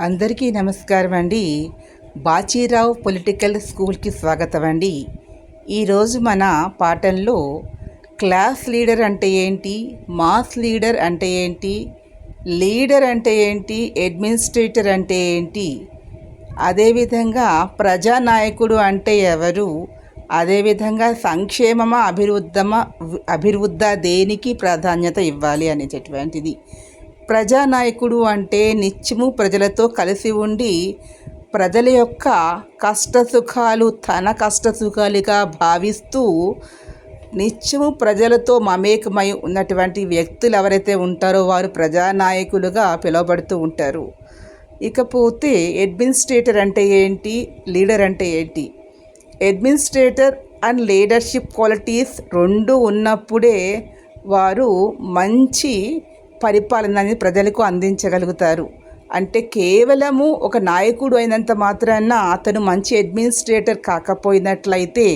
అందరికీ నమస్కారం అండి. బాచీరావు పొలిటికల్ స్కూల్కి స్వాగతం అండి. ఈరోజు మన పాఠంలో క్లాస్ లీడర్ అంటే ఏంటి? మాస్ లీడర్ అంటే ఏంటి? లీడర్ అంటే ఏంటి? అడ్మినిస్ట్రేటర్ అంటే ఏంటి? అదేవిధంగా ప్రజానాయకుడు అంటే ఎవరు? అదేవిధంగా సంక్షేమమా అభివృద్ధమా అభివృద్ధ దేనికి ప్రాధాన్యత ఇవ్వాలి అనేటటువంటిది. ప్రజానాయకుడు అంటే నిత్యము ప్రజలతో కలిసి ఉండి ప్రజల యొక్క కష్టసుఖాలు తన కష్టసుఖాలుగా భావిస్తూ నిత్యము ప్రజలతో మమేకమై ఉన్నటువంటి వ్యక్తులు ఎవరైతే ఉంటారో వారు ప్రజానాయకులుగా పిలువబడుతూ ఉంటారు. ఇకపోతే అడ్మినిస్ట్రేటర్ అంటే ఏంటి? లీడర్ అంటే ఏంటి? అడ్మినిస్ట్రేటర్ అండ్ లీడర్షిప్ క్వాలిటీస్ రెండు ఉన్నప్పుడే వారు మంచి పరిపాలన అనేది ప్రజలకు అందించగలుగుతారు. అంటే కేవలము ఒక నాయకుడు అయినంత మాత్రాన అతను మంచి అడ్మినిస్ట్రేటర్ కాకపోయినట్లయితే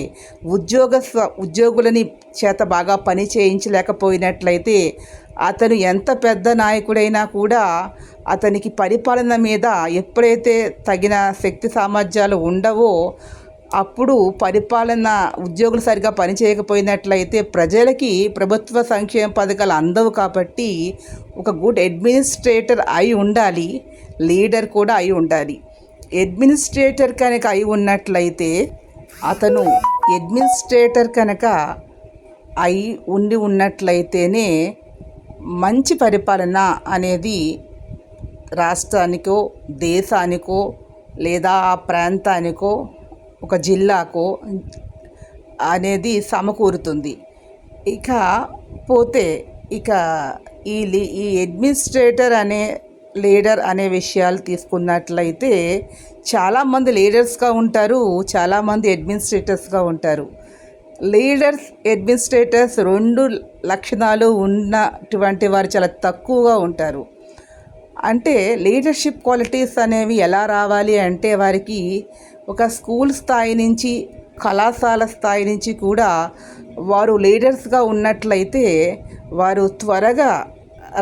ఉద్యోగ ఉద్యోగులని చేత బాగా పని చేయించలేకపోయినట్లయితే అతను ఎంత పెద్ద నాయకుడైనా కూడా అతనికి పరిపాలన మీద ఎప్పుడైతే తగిన శక్తి సామర్థ్యాలు ఉండవో అప్పుడు పరిపాలన ఉద్యోగులు సరిగా పనిచేయకపోయినట్లయితే ప్రజలకి ప్రభుత్వ సంక్షేమ పథకాలు అందవు కాబట్టి ఒక గుడ్ అడ్మినిస్ట్రేటర్ అయి ఉండాలి లీడర్ కూడా అయి ఉండాలి. అడ్మినిస్ట్రేటర్ కనుక అయి ఉన్నట్లయితే అతను అడ్మినిస్ట్రేటర్ కనుక అయి ఉండి ఉన్నట్లయితేనే మంచి పరిపాలన అనేది రాష్ట్రానికో దేశానికో లేదా ఆ ప్రాంతానికో ఒక జిల్లాకో అనేది సమకూరుతుంది. ఇక పోతే ఇక ఈ లీ ఈ అడ్మినిస్ట్రేటర్ అనే లీడర్ అనే విషయాలు తీసుకున్నట్లయితే చాలామంది లీడర్స్గా ఉంటారు చాలామంది అడ్మినిస్ట్రేటర్స్గా ఉంటారు. లీడర్స్ అడ్మినిస్ట్రేటర్స్ రెండు లక్షణాలు ఉన్నటువంటి వారు చాలా తక్కువగా ఉంటారు. అంటే లీడర్షిప్ క్వాలిటీస్ అనేవి ఎలా రావాలి అంటే వారికి ఒక స్కూల్ స్థాయి నుంచి కళాశాల స్థాయి నుంచి కూడా వారు లీడర్స్గా ఉన్నట్లయితే వారు త్వరగా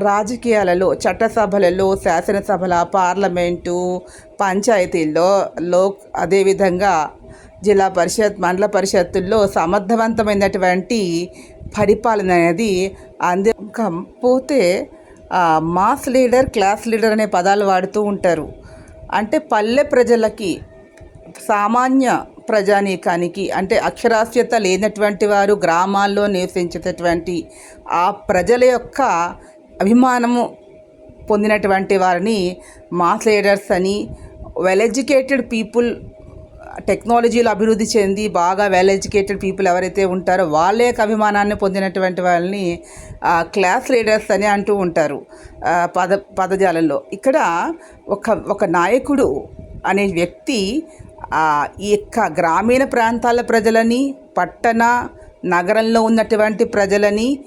రాజకీయాలలో చట్టసభలలో శాసనసభల పార్లమెంటు పంచాయతీల్లో లో అదేవిధంగా జిల్లా పరిషత్ మండల పరిషత్తుల్లో సమర్థవంతమైనటువంటి పరిపాలన అనేది అందకపోతే మాస్ లీడర్ క్లాస్ లీడర్ అనే పదాలు వాడుతూ ఉంటారు. అంటే పల్లె ప్రజలకి సామాన్య ప్రజానీకానికి అంటే అక్షరాస్యత లేనటువంటి వారు గ్రామాల్లో నివసించేటటువంటి ఆ ప్రజల యొక్క అభిమానము పొందినటువంటి వారిని మాస్ లీడర్స్ అని వెల్ ఎడ్యుకేటెడ్ పీపుల్ టెక్నాలజీలో అభివృద్ధి చెంది బాగా వెల్ ఎడ్యుకేటెడ్ పీపుల్ ఎవరైతే ఉంటారో వాళ్ళ యొక్క అభిమానాన్ని పొందినటువంటి వాళ్ళని క్లాస్ లీడర్స్ అని అంటూ ఉంటారు పద పదజాలల్లో ఇక్కడ ఒక ఒక నాయకుడు అనే వ్యక్తి ఈ యొక్క గ్రామీణ ప్రాంతాల ప్రజలని పట్టణ నగరంలో ఉన్నటువంటి ప్రజలని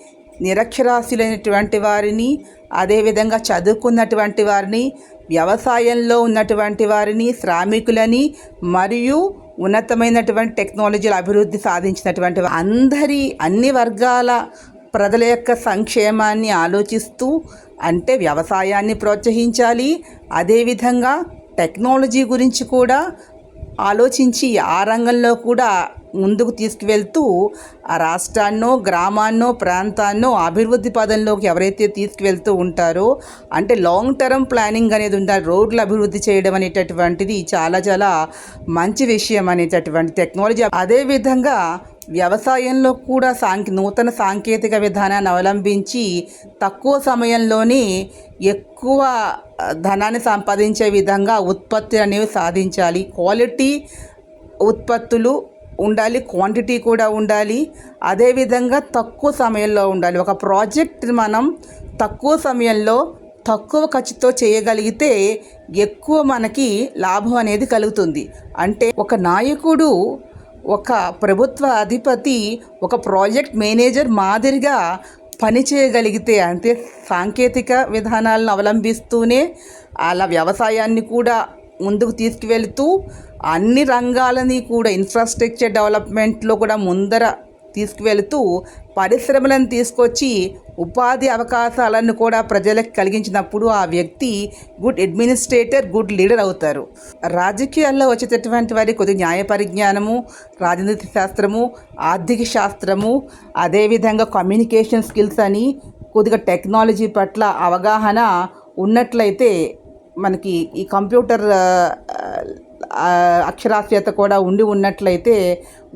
నిరక్షరాస్యులైనటువంటి వారిని అదేవిధంగా చదువుకున్నటువంటి వారిని వ్యవసాయంలో ఉన్నటువంటి వారిని శ్రామికులని మరియు ఉన్నతమైనటువంటి టెక్నాలజీలు అభివృద్ధి సాధించినటువంటి అందరి అన్ని వర్గాల ప్రజల యొక్క సంక్షేమాన్ని ఆలోచిస్తూ అంటే వ్యవసాయాన్ని ప్రోత్సహించాలి. అదేవిధంగా టెక్నాలజీ గురించి కూడా ఆలోచించి ఆ రంగంలో కూడా ముందుకు తీసుకువెళ్తూ ఆ రాష్ట్రాన్నో గ్రామాన్నో ప్రాంతాన్నో అభివృద్ధి పదంలోకి ఎవరైతే తీసుకువెళ్తూ ఉంటారో అంటే లాంగ్ టర్మ్ ప్లానింగ్ అనేది ఉండాలి రోడ్లు అభివృద్ధి చేయడం అనేటటువంటిది చాలా చాలా మంచి విషయం అనేటటువంటి టెక్నాలజీ అదేవిధంగా వ్యవసాయంలో కూడా సాంకే నూతన సాంకేతిక విధానాన్ని అవలంబించి తక్కువ సమయంలోనే ఎక్కువ ధనాన్ని సంపాదించే విధంగా ఉత్పత్తి అనేవి సాధించాలి. క్వాలిటీ ఉత్పత్తులు ఉండాలి క్వాంటిటీ కూడా ఉండాలి. అదేవిధంగా తక్కువ సమయంలో ఉండాలి. ఒక ప్రాజెక్ట్ మనం తక్కువ సమయంలో తక్కువ ఖర్చుతో చేయగలిగితే ఎక్కువ మనకి లాభం అనేది కలుగుతుంది. అంటే ఒక నాయకుడు ఒక ప్రభుత్వ అధిపతి ఒక ప్రాజెక్ట్ మేనేజర్ మాదిరిగా పనిచేయగలిగితే అంటే సాంకేతిక విధానాలను అవలంబిస్తూనే అలా వ్యవసాయాన్ని కూడా ముందుకు తీసుకువెళుతూ అన్ని రంగాలని కూడా ఇన్ఫ్రాస్ట్రక్చర్ డెవలప్మెంట్లో కూడా ముందర తీసుకువెళుతూ పరిశ్రమలను తీసుకొచ్చి ఉపాధి అవకాశాలను కూడా ప్రజలకు కలిగించినప్పుడు ఆ వ్యక్తి గుడ్ అడ్మినిస్ట్రేటర్ గుడ్ లీడర్ అవుతారు. రాజకీయాల్లో వచ్చేటటువంటి వారి కొద్ది న్యాయ పరిజ్ఞానము రాజనీతి శాస్త్రము ఆర్థిక శాస్త్రము అదేవిధంగా కమ్యూనికేషన్ స్కిల్స్ అని కొద్దిగా టెక్నాలజీ పట్ల అవగాహన ఉన్నట్లయితే మనకి ఈ కంప్యూటర్ అక్షరాస్యత కూడా ఉండి ఉన్నట్లయితే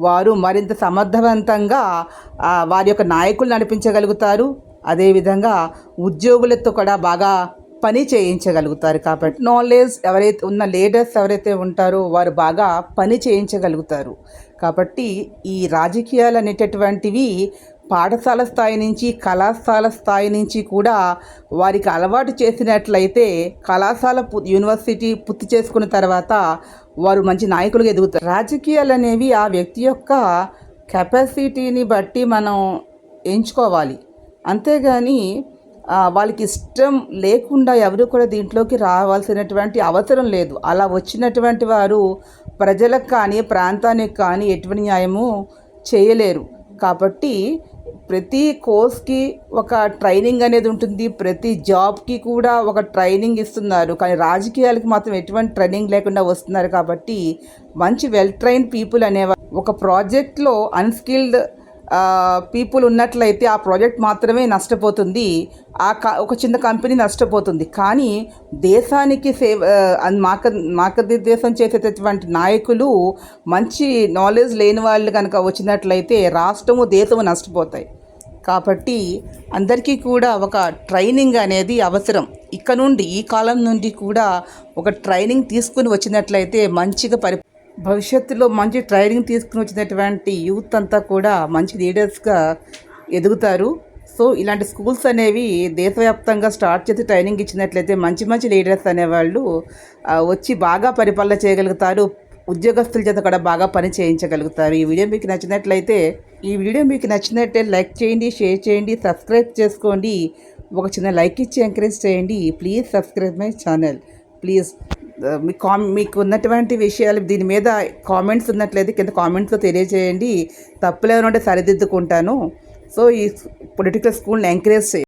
వారు మరింత సమర్థవంతంగా వారి యొక్క నాయకులు నడిపించగలుగుతారు. అదేవిధంగా ఉద్యోగులతో కూడా బాగా పని చేయించగలుగుతారు కాబట్టి నాలెడ్జ్ ఎవరైతే ఉన్న లీడర్స్ ఎవరైతే ఉంటారో వారు బాగా పని చేయించగలుగుతారు. కాబట్టి ఈ రాజకీయాలు అనేటటువంటివి పాఠశాల స్థాయి నుంచి కళాశాల స్థాయి నుంచి కూడా వారికి అలవాటు చేసినట్లయితే కళాశాల పు- యూనివర్సిటీ పూర్తి చేసుకున్న తర్వాత వారు మంచి నాయకులుగా ఎదుగుతారు. రాజకీయాలు అనేవి ఆ వ్యక్తి యొక్క కెపాసిటీని బట్టి మనం ఎంచుకోవాలి. అంతేగాని వాళ్ళకి ఇష్టం లేకుండా ఎవరు కూడా దీంట్లోకి రావాల్సినటువంటి అవసరం లేదు. అలా వచ్చినటువంటి వారు ప్రజలకు కానీ ప్రాంతానికి కానీ ఎటువంటి న్యాయము చేయలేరు. కాబట్టి ప్రతి కోర్స్కి ఒక ట్రైనింగ్ అనేది ఉంటుంది. ప్రతి జాబ్కి కూడా ఒక ట్రైనింగ్ ఇస్తున్నారు. కానీ రాజకీయాలకు మాత్రం ఎటువంటి ట్రైనింగ్ లేకుండా వస్తున్నారు కాబట్టి మంచి వెల్ ట్రైన్ పీపుల్ అనేవారు. ఒక ప్రాజెక్ట్లో అన్స్కిల్డ్ పీపుల్ ఉన్నట్లయితే ఆ ప్రాజెక్ట్ మాత్రమే నష్టపోతుంది. ఆ క ఒక చిన్న కంపెనీ నష్టపోతుంది. కానీ దేశానికి సేవ మార్గ మార్గనిర్దేశం చేసేటటువంటి నాయకులు మంచి నాలెడ్జ్ లేని వాళ్ళు కనుక వచ్చినట్లయితే రాష్ట్రము దేశము నష్టపోతాయి. కాబట్టి అందరికీ కూడా ఒక ట్రైనింగ్ అనేది అవసరం. ఇక్కడ నుండి ఈ కాలం నుండి కూడా ఒక ట్రైనింగ్ తీసుకుని వచ్చినట్లయితే మంచిగా పరి భవిష్యత్తులో మంచి ట్రైనింగ్ తీసుకుని వచ్చినటువంటి యూత్ అంతా కూడా మంచి లీడర్స్గా ఎదుగుతారు. సో ఇలాంటి స్కూల్స్ అనేవి దేశవ్యాప్తంగా స్టార్ట్ చేసి ట్రైనింగ్ ఇచ్చినట్లయితే మంచి మంచి లీడర్స్ అనేవాళ్ళు వచ్చి బాగా పరిపాలన చేయగలుగుతారు. ఉద్యోగస్తుల చేత కూడా బాగా పని చేయించగలుగుతారు. ఈ వీడియో మీకు నచ్చినట్లయితే ఈ వీడియో మీకు నచ్చినట్టే లైక్ చేయండి షేర్ చేయండి సబ్స్క్రైబ్ చేసుకోండి. ఒక చిన్న లైక్ ఇచ్చి ఎంకరేజ్ చేయండి. Please subscribe my channel. Please. మీ కామ్ మీకు ఉన్నటువంటి విషయాలు దీని మీద కామెంట్స్ ఉన్నట్లయితే కింద కామెంట్స్లో తెలియజేయండి. తప్పులు ఏమైనా ఉంటే సరిదిద్దుకుంటాను. సో ఈ పొలిటికల్ స్కూల్ని ఎంకరేజ్ చేయండి.